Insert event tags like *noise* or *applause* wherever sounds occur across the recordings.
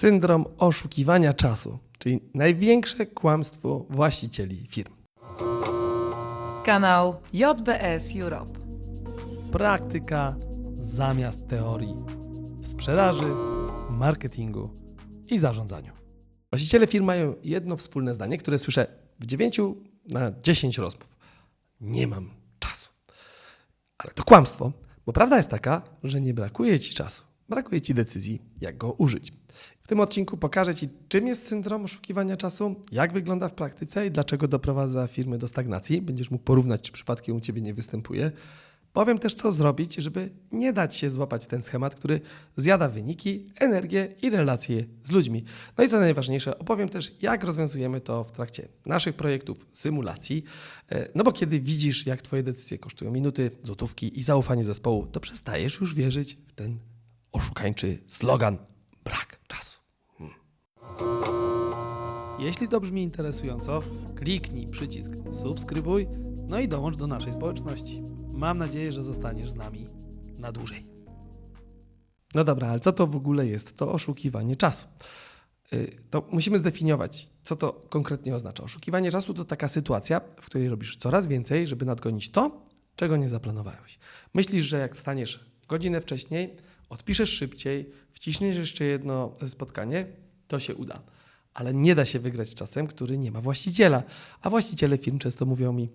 Syndrom oszukiwania czasu, czyli największe kłamstwo właścicieli firm. Kanał JBS Europe. Praktyka zamiast teorii w sprzedaży, marketingu i zarządzaniu. Właściciele firm mają jedno wspólne zdanie, które słyszę w 9 na 10 rozmów. Nie mam czasu. Ale to kłamstwo, bo prawda jest taka, że nie brakuje ci czasu. Brakuje ci decyzji, jak go użyć. W tym odcinku pokażę Ci, czym jest syndrom oszukiwania czasu, jak wygląda w praktyce i dlaczego doprowadza firmy do stagnacji. Będziesz mógł porównać, czy przypadkiem u Ciebie nie występuje. Powiem też, co zrobić, żeby nie dać się złapać ten schemat, który zjada wyniki, energię i relacje z ludźmi. No i co najważniejsze, opowiem też, jak rozwiązujemy to w trakcie naszych projektów, symulacji. E, No bo kiedy widzisz, jak Twoje decyzje kosztują minuty, złotówki i zaufanie zespołu, to przestajesz już wierzyć w ten oszukańczy slogan brak czasu. Hmm. Jeśli to brzmi interesująco, kliknij przycisk subskrybuj, no i dołącz do naszej społeczności. Mam nadzieję, że zostaniesz z nami na dłużej. No dobra, ale co to w ogóle jest to oszukiwanie czasu? Y, To musimy zdefiniować, co to konkretnie oznacza. Oszukiwanie czasu to taka sytuacja, w której robisz coraz więcej, żeby nadgonić to, czego nie zaplanowałeś. Myślisz, że jak wstaniesz godzinę wcześniej, odpiszesz szybciej, wciśniesz jeszcze jedno spotkanie, to się uda. Ale nie da się wygrać czasem, który nie ma właściciela. A właściciele firm często mówią mi,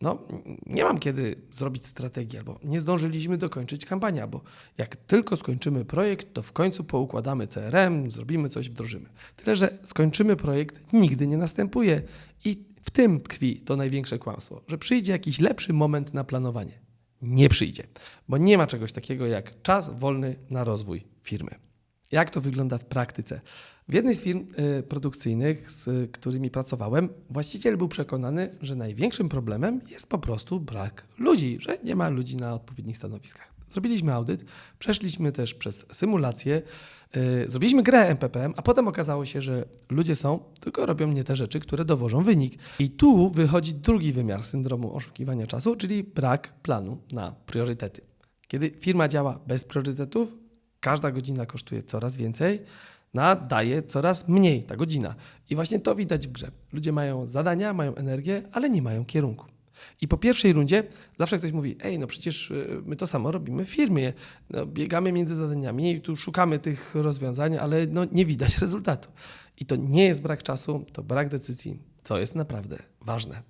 no nie mam kiedy zrobić strategii, albo nie zdążyliśmy dokończyć kampanii, albo jak tylko skończymy projekt, to w końcu poukładamy CRM, zrobimy coś, wdrożymy. Tyle, że skończymy projekt nigdy nie następuje i w tym tkwi to największe kłamstwo, że przyjdzie jakiś lepszy moment na planowanie. Nie przyjdzie, bo nie ma czegoś takiego jak czas wolny na rozwój firmy. Jak to wygląda w praktyce? W jednej z firm y, produkcyjnych, z którymi pracowałem, właściciel był przekonany, że największym problemem jest po prostu brak ludzi, że nie ma ludzi na odpowiednich stanowiskach. Zrobiliśmy audyt, przeszliśmy też przez symulację, y, zrobiliśmy grę MPPM, a potem okazało się, że ludzie są, tylko robią nie te rzeczy, które dowożą wynik. I tu wychodzi drugi wymiar syndromu oszukiwania czasu, czyli brak planu na priorytety. Kiedy firma działa bez priorytetów, każda godzina kosztuje coraz więcej, na daje coraz mniej ta godzina. I właśnie to widać w grze. Ludzie mają zadania, mają energię, ale nie mają kierunku. I po pierwszej rundzie zawsze ktoś mówi: Ej, no przecież y, my to samo robimy w firmie. No, biegamy między zadaniami i tu szukamy tych rozwiązań, ale no, nie widać *laughs* rezultatu. I to nie jest brak czasu, to brak decyzji, co jest naprawdę ważne.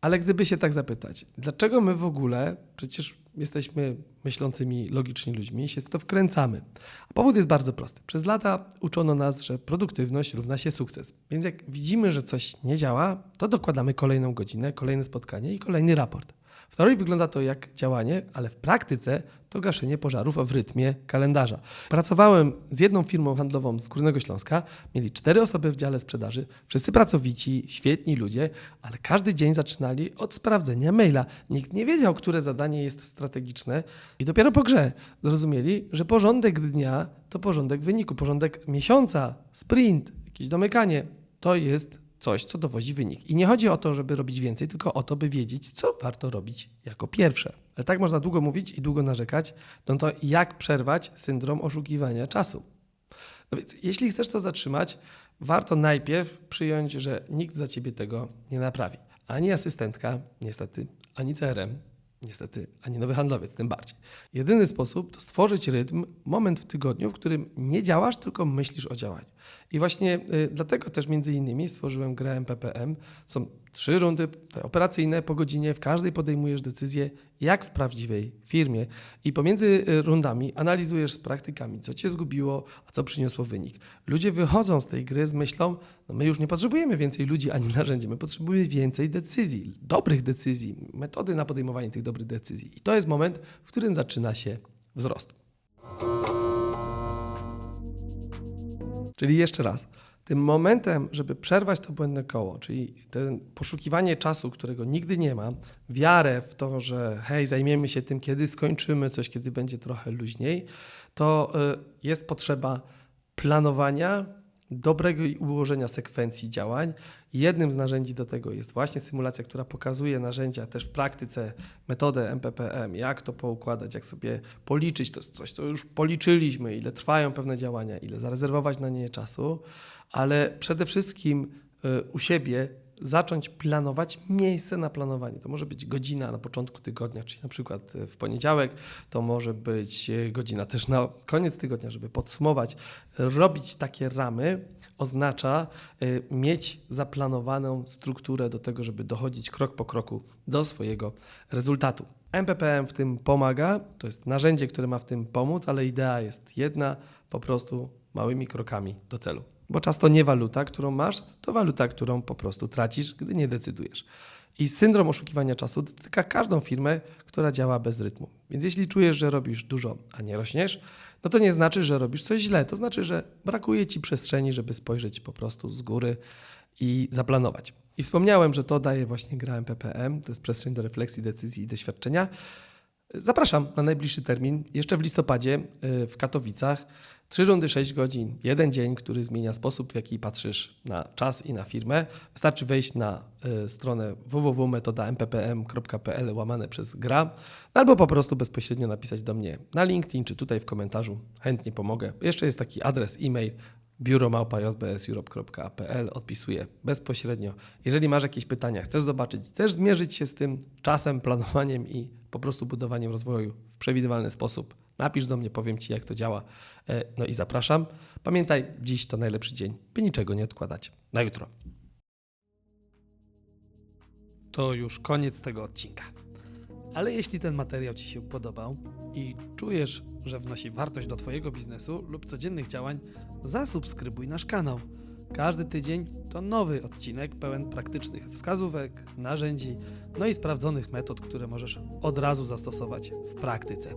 Ale gdyby się tak zapytać, dlaczego my w ogóle, przecież jesteśmy myślącymi, logiczni ludźmi, się w to wkręcamy? A powód jest bardzo prosty. Przez lata uczono nas, że produktywność równa się sukces. Więc jak widzimy, że coś nie działa, to dokładamy kolejną godzinę, kolejne spotkanie i kolejny raport. W teorii wygląda to jak działanie, ale w praktyce to gaszenie pożarów w rytmie kalendarza. Pracowałem z jedną firmą handlową z Górnego Śląska. Mieli cztery osoby w dziale sprzedaży, wszyscy pracowici, świetni ludzie, ale każdy dzień zaczynali od sprawdzenia maila. Nikt nie wiedział, które zadanie jest strategiczne i dopiero po grze zrozumieli, że porządek dnia to porządek wyniku, porządek miesiąca, sprint, jakieś domykanie to jest coś, co dowodzi wynik. I nie chodzi o to, żeby robić więcej, tylko o to, by wiedzieć, co warto robić jako pierwsze. Ale tak można długo mówić i długo narzekać, no to jak przerwać syndrom oszukiwania czasu? No więc, jeśli chcesz to zatrzymać, warto najpierw przyjąć, że nikt za ciebie tego nie naprawi. Ani asystentka, niestety, ani CRM, niestety, ani nowy handlowiec, tym bardziej. Jedyny sposób to stworzyć rytm, moment w tygodniu, w którym nie działasz, tylko myślisz o działaniu. I właśnie y, dlatego też między innymi stworzyłem grę MPPM. Są trzy rundy operacyjne po godzinie, w każdej podejmujesz decyzję, jak w prawdziwej firmie. I pomiędzy y, rundami analizujesz z praktykami, co cię zgubiło, a co przyniosło wynik. Ludzie wychodzą z tej gry z myślą, no my już nie potrzebujemy więcej ludzi ani *laughs* narzędzi, my potrzebujemy więcej decyzji, dobrych decyzji, metody na podejmowanie tych dobrych decyzji. I to jest moment, w którym zaczyna się wzrost. Czyli jeszcze raz, tym momentem, żeby przerwać to błędne koło, czyli ten poszukiwanie czasu, którego nigdy nie ma, wiarę w to, że hej, zajmiemy się tym, kiedy skończymy coś, kiedy będzie trochę luźniej, to y, jest potrzeba planowania dobrego ułożenia sekwencji działań. Jednym z narzędzi do tego jest właśnie symulacja, która pokazuje narzędzia też w praktyce, metodę MPPM, jak to poukładać, jak sobie policzyć, to coś, co już policzyliśmy, ile trwają pewne działania, ile zarezerwować na nie czasu, ale przede wszystkim y, u siebie zacząć planować miejsce na planowanie. To może być godzina na początku tygodnia, czyli na przykład y, w poniedziałek, to może być y, godzina też na koniec tygodnia, żeby podsumować. Robić takie ramy oznacza y, mieć zaplanowaną strukturę do tego, żeby dochodzić krok po kroku do swojego rezultatu. MPPM w tym pomaga, to jest narzędzie, które ma w tym pomóc, ale idea jest jedna, po prostu małymi krokami do celu. Bo czas to nie waluta, którą masz, to waluta, którą po prostu tracisz, gdy nie decydujesz. I syndrom oszukiwania czasu dotyka każdą firmę, która działa bez rytmu. Więc jeśli czujesz, że robisz dużo, a nie rośniesz, no to nie znaczy, że robisz coś źle. To znaczy, że brakuje ci przestrzeni, żeby spojrzeć po prostu z góry i zaplanować. I wspomniałem, że to daje właśnie gra MPPM, to jest przestrzeń do refleksji, decyzji i doświadczenia. Zapraszam na najbliższy termin, jeszcze w listopadzie y, w Katowicach. Trzy rundy, 6 godzin, jeden dzień, który zmienia sposób, w jaki patrzysz na czas i na firmę. Wystarczy wejść na y, stronę www.metodampppm.pl łamane przez gra, albo po prostu bezpośrednio napisać do mnie na LinkedIn czy tutaj w komentarzu. Chętnie pomogę. Jeszcze jest taki adres e-mail biuromałpa.jbseurope.pl odpisuję bezpośrednio. Jeżeli masz jakieś pytania, chcesz zobaczyć, też zmierzyć się z tym czasem, planowaniem i po prostu budowaniem rozwoju w przewidywalny sposób, napisz do mnie, powiem Ci, jak to działa. E, No i zapraszam. Pamiętaj, dziś to najlepszy dzień, by niczego nie odkładać. Na jutro. To już koniec tego odcinka. Ale jeśli ten materiał Ci się podobał i czujesz, że wnosi wartość do Twojego biznesu lub codziennych działań, zasubskrybuj nasz kanał. Każdy tydzień to nowy odcinek pełen praktycznych wskazówek, narzędzi, no i sprawdzonych metod, które możesz od razu zastosować w praktyce.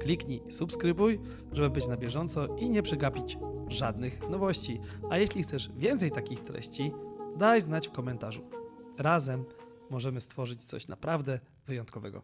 Kliknij subskrybuj, żeby być na bieżąco i nie przegapić żadnych nowości. A jeśli chcesz więcej takich treści, daj znać w komentarzu. Razem możemy stworzyć coś naprawdę wyjątkowego.